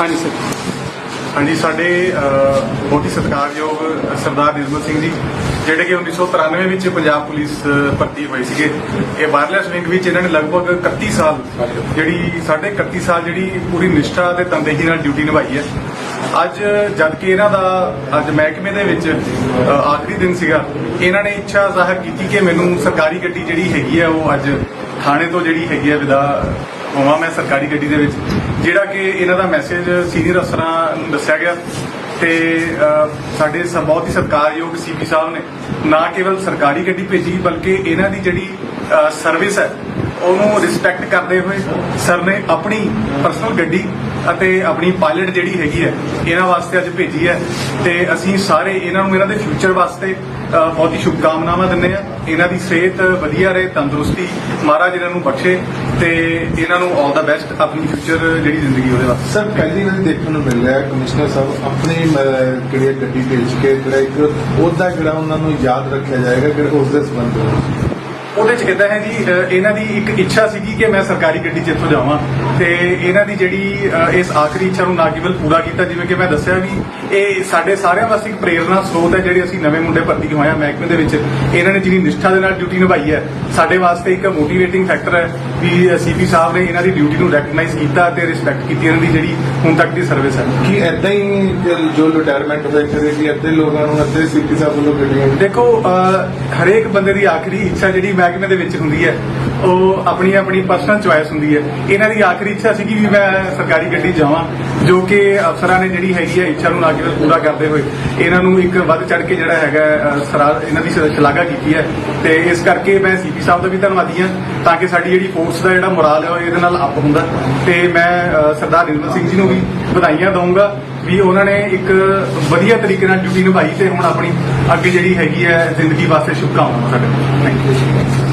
ਹਾਂਜੀ ਸਰ। ਹਾਂਜੀ ਸਾਡੇ ਅਹ, ਬਹੁਤ ਹੀ ਸਤਿਕਾਰਯੋਗ ਸਰਦਾਰ ਨਿਰਮਲ ਸਿੰਘ ਜੀ ਜਿਹੜੇ ਕਿ 1993 ਵਿੱਚ ਪੰਜਾਬ ਪੁਲਿਸ ਭਰਤੀ ਹੋਏ ਸੀਗੇ। ਇਹ ਬਾਹਰਲੇ ਵਿੰਗ ਵਿੱਚ ਇਹਨਾਂ ਨੇ ਲਗਭਗ 31 ਸਾਲ ਜਿਹੜੀ ਸਾਡੇ 31 ਸਾਲ ਜਿਹੜੀ ਪੂਰੀ ਨਿਸ਼ਠਾ ਤੇ ਤਨਦੇਹੀ ਨਾਲ ਡਿਊਟੀ ਨਿਭਾਈ ਹੈ। ਅੱਜ ਜਦ ਕਿ ਇਹਨਾਂ ਦਾ ਅੱਜ ਮਹਿਕਮੇ ਦੇ ਵਿੱਚ ਆਖਰੀ ਦਿਨ ਸੀਗਾ ਇਹਨਾਂ ਨੇ ਇੱਛਾ ਜ਼ਾਹਰ ਕੀਤੀ ਕਿ ਮੈਨੂੰ ਸਰਕਾਰੀ ਗੱਡੀ ਜਿਹੜੀ ਹੈਗੀ ਹੈ ਉਹ ਅੱਜ ਥਾਣੇ ਤੋਂ ਜਿਹੜੀ ਹੈਗੀ ਹੈ ਵਿਦਾ ਹੋਵਾਂ ਮੈਂ ਸਰਕਾਰੀ ਗੱਡੀ ਦੇ ਵਿੱਚ, ਜਿਹੜਾ ਕਿ ਇਹਨਾਂ ਦਾ ਮੈਸੇਜ ਸੀਨੀਅਰ ਅਫਸਰਾਂ ਨੂੰ ਦੱਸਿਆ ਗਿਆ ਤੇ ਸਾਡੇ ਬਹੁਤ ਹੀ ਸਤਿਕਾਰਯੋਗ ਸੀਪੀ ਸਾਹਿਬ ਨੇ ਨਾ ਕੇਵਲ ਸਰਕਾਰੀ ਗੱਡੀ ਭੇਜੀ, ਬਲਕਿ ਇਹਨਾਂ ਦੀ ਜਿਹੜੀ ਸਰਵਿਸ ਹੈ, ਉਹਨੂੰ ਰਿਸਪੈਕਟ ਕਰਦੇ ਹੋਏ ਸਰ ਨੇ ਆਪਣੀ ਪਰਸਨਲ ਗੱਡੀ ਅਤੇ ਆਪਣੀ ਪਾਇਲਟ ਜਿਹੜੀ ਹੈਗੀ ਹੈ ਇਹਨਾਂ ਵਾਸਤੇ ਅੱਜ ਭੇਜੀ ਹੈ। ਤੇ ਅਸੀਂ ਸਾਰੇ ਇਹਨਾਂ ਨੂੰ ਇਹਨਾਂ ਦੇ ਫਿਊਚਰ ਵਾਸਤੇ ਬਹੁਤ ਹੀ ਸ਼ੁਭਕਾਮਨਾਵਾਂ ਦਿੰਦੇ ਆ ਇਹਨਾਂ ਦੀ ਸਿਹਤ ਵਧੀਆ ਰਹੇ ਤੰਦਰੁਸਤੀ ਮਹਾਰਾਜ ਇਹਨਾਂ ਨੂੰ ਬਖਸ਼ੇ ਤੇ ਇਹਨਾਂ ਨੂੰ ਆਲ ਦਾ ਬੈਸਟ ਆਪਣੀ ਫਿਊਚਰ ਜਿਹੜੀ ਜ਼ਿੰਦਗੀ ਉਹਦੇ ਵਾਸਤੇ। ਸਰ ਪਹਿਲੀ ਵਾਰੀ ਦੇਖਣ ਨੂੰ ਮਿਲ ਰਿਹਾ ਕਮਿਸ਼ਨਰ ਸਾਹਿਬ ਆਪਣੇ ਅਹ, ਜਿਹੜੀ ਗੱਡੀ ਭੇਜ ਕੇ ਜਿਹੜਾ ਇੱਕ ਉਹਦਾ ਜਿਹੜਾ ਉਹਨਾਂ ਨੂੰ ਯਾਦ ਰੱਖਿਆ ਜਾਏਗਾ ਕਿ ਉਸ ਦੇ ਸੰਬੰਧ ਵਿੱਚ। ਉਹਦੇ ਚ ਕਿੱਦਾਂ ਹੈ ਜੀ ਇਹਨਾਂ ਦੀ ਇੱਕ ਇੱਛਾ ਸੀਗੀ ਕਿ ਮੈਂ ਸਰਕਾਰੀ ਗੱਡੀ 'ਚ ਇੱਥੋਂ ਜਾਵਾਂ ਤੇ ਇਹਨਾਂ ਦੀ ਜਿਹੜੀ ਇਸ ਆਖਰੀ ਇੱਛਾ ਨੂੰ ਨਾ ਕੇਵਲ ਪੂਰਾ ਕੀਤਾ ਜਿਵੇਂ ਕਿ ਮੈਂ ਦੱਸਿਆ ਵੀ ਇਹ ਸਾਡੇ ਸਾਰਿਆਂ ਵਾਸਤੇ ਇੱਕ ਪ੍ਰੇਰਣਾ ਸਰੋਤ ਹੈ ਜਿਹੜੇ ਅਸੀਂ ਨਵੇਂ ਮੁੰਡੇ ਭਰਤੀ ਹੋਏ ਆ ਮਹਿਕਮੇ ਦੇ ਵਿੱਚ। ਇਹਨਾਂ ਨੇ ਜਿਹੜੀ ਨਿਸ਼ਠਾ ਦੇ ਨਾਲ ਡਿਊਟੀ ਨਿਭਾਈ ਹੈ ਸਾਡੇ ਵਾਸਤੇ ਇੱਕ ਮੋਟੀਵੇਟਿੰਗ ਫੈਕਟਰ ਹੈ ਵੀ ਸੀਪੀ ਸਾਹਿਬ ਨੇ ਇਹਨਾਂ ਦੀ ਡਿਊਟੀ ਨੂੰ ਰੈਕਗਨਾਈਜ਼ ਕੀਤਾ ਤੇ ਰਿਸਪੈਕਟ ਕੀਤੀ ਇਹਨਾਂ ਦੀ ਜਿਹੜੀ ਹੁਣ ਤੱਕ ਦੀ ਸਰਵਿਸ ਹੈ। ਕਿ ਐਦਾਂ ਹੀ ਜੋ- ਰਿਟਾਇਰਮੈਂਟ ਹੋਏ ਕਰੇ ਕਿ ਅੱਧੇ ਲੋਕਾਂ ਨੂੰ ਅੱਧੇ ਸੀਪੀ ਸਾਹਿਬ ਵੱਲੋਂ ਗੱਡੀਆਂ ਦੇਖੋ ਹਰੇਕ ਬੰਦੇ ਦੀ ਆਖਰੀ ਇੱਛਾ ਜਿਹੜੀ ਮਹਿਕਮੇ ਦੇ ਵਿੱਚ ਹੁੰਦੀ ਹੈ, ਉਹ ਆਪਣੀ ਆਪਣੀ ਪਰਸਨਲ ਚੁਆਇਸ ਹੁੰਦੀ ਹੈ। ਇਹਨਾਂ ਦੀ ਆਖਰੀ ਇੱਛਾ ਸੀਗੀ ਵੀ ਮੈਂ ਸਰਕਾਰੀ ਗੱਡੀ ਜਾਵਾਂ, ਜੋ ਕਿ ਅਫਸਰਾਂ ਨੇ ਜਿਹੜੀ ਹੈਗੀ ਹੈ ਇੱਛਾ ਨੂੰ ਨਾ ਕੇਵਲ ਪੂਰਾ ਕਰਦੇ ਹੋਏ ਇਹਨਾਂ ਨੂੰ ਇੱਕ ਵੱਧ ਚੜ ਕੇ ਜਿਹੜਾ ਹੈਗਾ ਸਰਾ, ਇਹਨਾਂ ਦੀ ਸ਼ਲਾਘਾ ਕੀਤੀ ਹੈ। ਤੇ ਇਸ ਕਰਕੇ ਮੈਂ ਸੀਪੀ ਸਾਹਿਬ ਦਾ ਵੀ ਧੰਨਵਾਦੀ ਹਾਂ, ਤਾਂ ਕਿ ਸਾਡੀ ਜਿਹੜੀ ਫੋਰਸ ਦਾ ਜਿਹੜਾ ਮੋਰਾਲ ਹੈ, ਉਹ ਇਹਦੇ ਨਾਲ ਅਪ ਹੁੰਦਾ। ਤੇ ਮੈਂ ਸਰਦਾਰ ਨਿਰਮਲ ਸਿੰਘ ਜੀ ਨੂੰ ਵੀ ਵਧਾਈਆਂ ਦਊਂਗਾ। ਵੀ ਉਹਨਾਂ ਨੇ ਇੱਕ ਵਧੀਆ ਤਰੀਕੇ ਨਾਲ ਡਿਊਟੀ ਨਿਭਾਈ ਤੇ ਹੁਣ ਆਪਣੀ ਅੱਗੇ ਜਿਹੜੀ ਹੈਗੀ ਹੈ ਜ਼ਿੰਦਗੀ ਵਾਸਤੇ ਸ਼ੁਭਕਾਮਨਾਵਾਂ ਸਾਡੇ ਥੈਂਕ ਯੂ